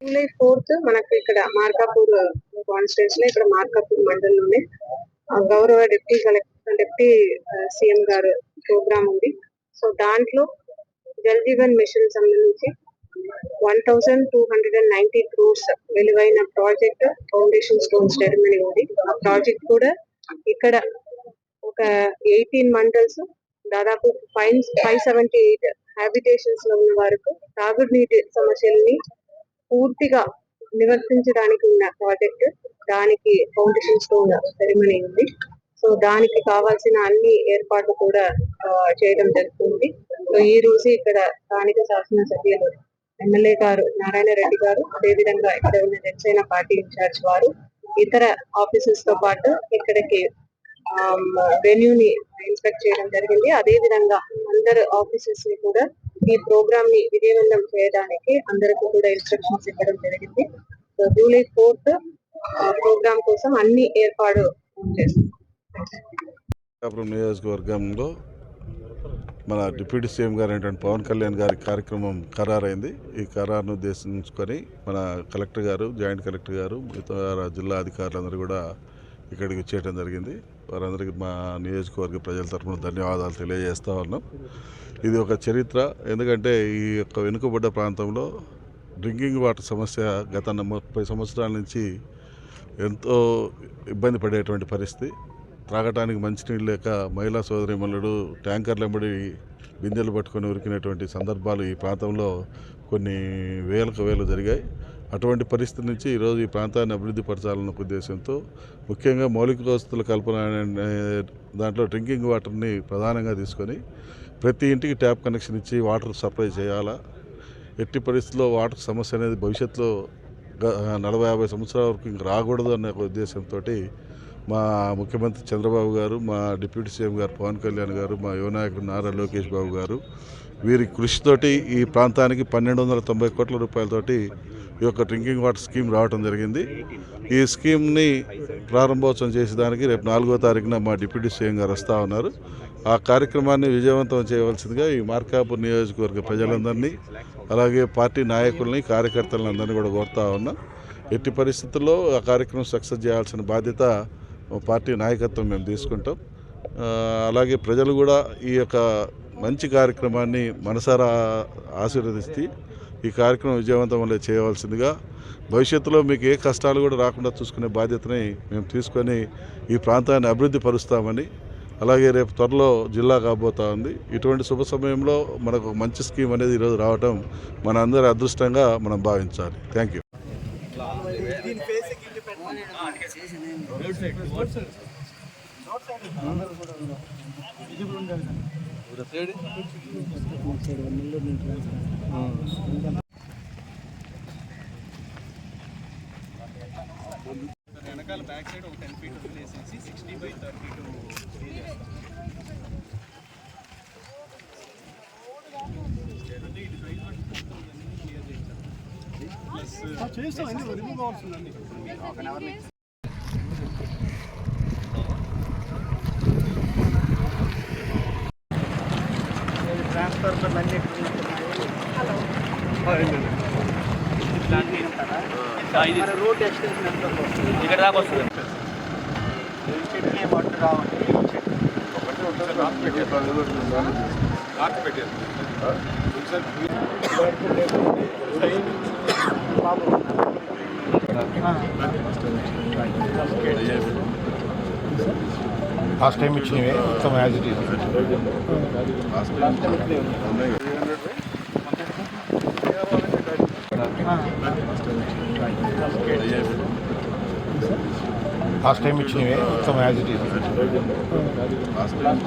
July fourth మనకు ఇక్కడ మార్కాపూర్ కాన్స్టిట్యూన్స్ ఇక్కడ మార్కాపూర్ మండలంలోనే ఆ, గౌరవ డిప్యూటీ కలెక్టర్ డిప్యూటీ సీఎం గారు ప్రోగ్రామ్ ఉంది. సో దాంట్లో జల్ జీవన్ మిషన్ సంబంధించి one thousand two hundred and ninety crores విలువైన ప్రాజెక్ట్ ఫౌండేషన్ స్టోన్ సెరమనీ ఉంది. ఆ ప్రాజెక్ట్ కూడా ఇక్కడ ఒక ఎయిటీన్ మండల్స్ దాదాపు ఫైవ్ ఫైవ్ సెవెంటీ ఎయిట్ హ్యాబిటేషన్స్లో ఉన్న వరకు తాగునీటి సమస్యల్ని పూర్తిగా నివర్తించడానికి ఉన్న ప్రాజెక్ట్ దానికి ఫౌండేషన్ స్టోన్ సెరిమనీ ఉంది. సో దానికి కావాల్సిన అన్ని ఏర్పాట్లు కూడా చేయడం జరుగుతుంది. సో ఈ రోజు ఇక్కడ స్థానిక శాసనసభ్యులు ఎమ్మెల్యే గారు నారాయణ రెడ్డి గారు అదేవిధంగా ఇక్కడ ఉన్న జనసేన పార్టీ ఇన్ఛార్జ్ వారు ఇతర ఆఫీసెస్తో పాటు ఇక్కడికి వెన్యూ ని ఇన్స్పెక్ట్ చేయడం జరిగింది. అదే విధంగా అందరు ఆఫీసెస్ని కూడా ఈ ప్రోగ్రామ్ని విజయవంతం చేయడానికి అందరికి కూడా ఇన్స్ట్రక్షన్స్ ఇవ్వడం జరిగింది. సో జూలై ఫోర్త్ ప్రోగ్రామ్ కోసం అన్ని ఏర్పాటు చేస్తాం. నియోజకవర్గంలో మన డిప్యూటీ సీఎం గారు ఏంటంటే పవన్ కళ్యాణ్ గారి కార్యక్రమం ఖరారైంది. ఈ ఖరారును ఉద్దేశించుకొని మన కలెక్టర్ గారు జాయింట్ కలెక్టర్ గారు మిగతా జిల్లా అధికారులందరూ కూడా ఇక్కడికి వచ్చేయడం జరిగింది. వారందరికీ మా నియోజకవర్గ ప్రజల తరఫున ధన్యవాదాలు తెలియజేస్తా ఉన్నాం. ఇది ఒక చరిత్ర. ఎందుకంటే ఈ యొక్క వెనుకబడ్డ ప్రాంతంలో డ్రింకింగ్ వాటర్ సమస్య గత ముప్పై సంవత్సరాల నుంచి ఎంతో ఇబ్బంది పడేటువంటి పరిస్థితి. త్రాగటానికి మంచినీళ్ళు లేక మహిళా సోదరిమల్లుడు ట్యాంకర్లు వెంబడి బిందెలు పట్టుకొని ఉరికినటువంటి సందర్భాలు ఈ ప్రాంతంలో కొన్ని వేలకు వేలు జరిగాయి. అటువంటి పరిస్థితి నుంచి ఈరోజు ఈ ప్రాంతాన్ని అభివృద్ధి పరచాలన్న ఉద్దేశంతో ముఖ్యంగా మౌలిక వసతుల కల్పన దాంట్లో డ్రింకింగ్ వాటర్ని ప్రధానంగా తీసుకొని ప్రతి ఇంటికి ట్యాప్ కనెక్షన్ ఇచ్చి వాటర్ సప్లై చేయాలా? ఎట్టి పరిస్థితుల్లో వాటర్ సమస్య అనేది భవిష్యత్తులో నలభై యాభై సంవత్సరాల వరకు ఇంక రాకూడదు అనే ఒక ఉద్దేశంతో మా ముఖ్యమంత్రి చంద్రబాబు గారు మా డిప్యూటీ సీఎం గారు పవన్ కళ్యాణ్ గారు మా యువనాయకుడు నారా లోకేష్ బాబు గారు వీరి కృషితోటి ఈ ప్రాంతానికి పన్నెండు వందల తొంభై కోట్ల రూపాయలతోటి ఈ యొక్క డ్రింకింగ్ వాటర్ స్కీమ్ రావడం జరిగింది. ఈ స్కీమ్ని ప్రారంభోత్సవం చేసేదానికి రేపు నాలుగో తారీఖున మా డిప్యూటీ సీఎం గారు వస్తూ ఉన్నారు. ఆ కార్యక్రమాన్ని విజయవంతం చేయవలసిందిగా ఈ మార్కాపూర్ నియోజకవర్గ ప్రజలందరినీ అలాగే పార్టీ నాయకుల్ని కార్యకర్తలందరినీ కూడా కోరుతా ఉన్నా. ఎట్టి పరిస్థితుల్లో ఆ కార్యక్రమం సక్సెస్ చేయాల్సిన బాధ్యత పార్టీ నాయకత్వం మేము తీసుకుంటాం. అలాగే ప్రజలు కూడా ఈ యొక్క మంచి కార్యక్రమాన్ని మనసారా ఆశీర్వదిస్తే ఈ కార్యక్రమం విజయవంతం వల్ల చేయవలసిందిగా భవిష్యత్తులో మీకు ఏ కష్టాలు కూడా రాకుండా చూసుకునే బాధ్యతని మేము తీసుకొని ఈ ప్రాంతాన్ని అభివృద్ధి పరుస్తామని అలాగే రేపు త్వరలో జిల్లా కాబోతా ఉంది. ఇటువంటి శుభ సమయంలో మనకు మంచి స్కీమ్ అనేది ఈరోజు రావటం మన అందరి అదృష్టంగా మనం భావించాలి. Thank you. వెనకాల బ్యాక్ సైడ్ ఒక ten feet వదిలేసేసి sixty by thirty two transfer అన్ని ఇట్లాంటివి ఇది రోడ్ ఎక్స్టెన్షన్ ఎంత వస్తుంది ఇక్కడ దాకా వస్తుంది చెట్టుకి మట్టు రావాలి లాస్ట్ టైం ఇచ్చినవే మొత్తం as it is last time ఇచ్చినవే మొత్తం as it is last time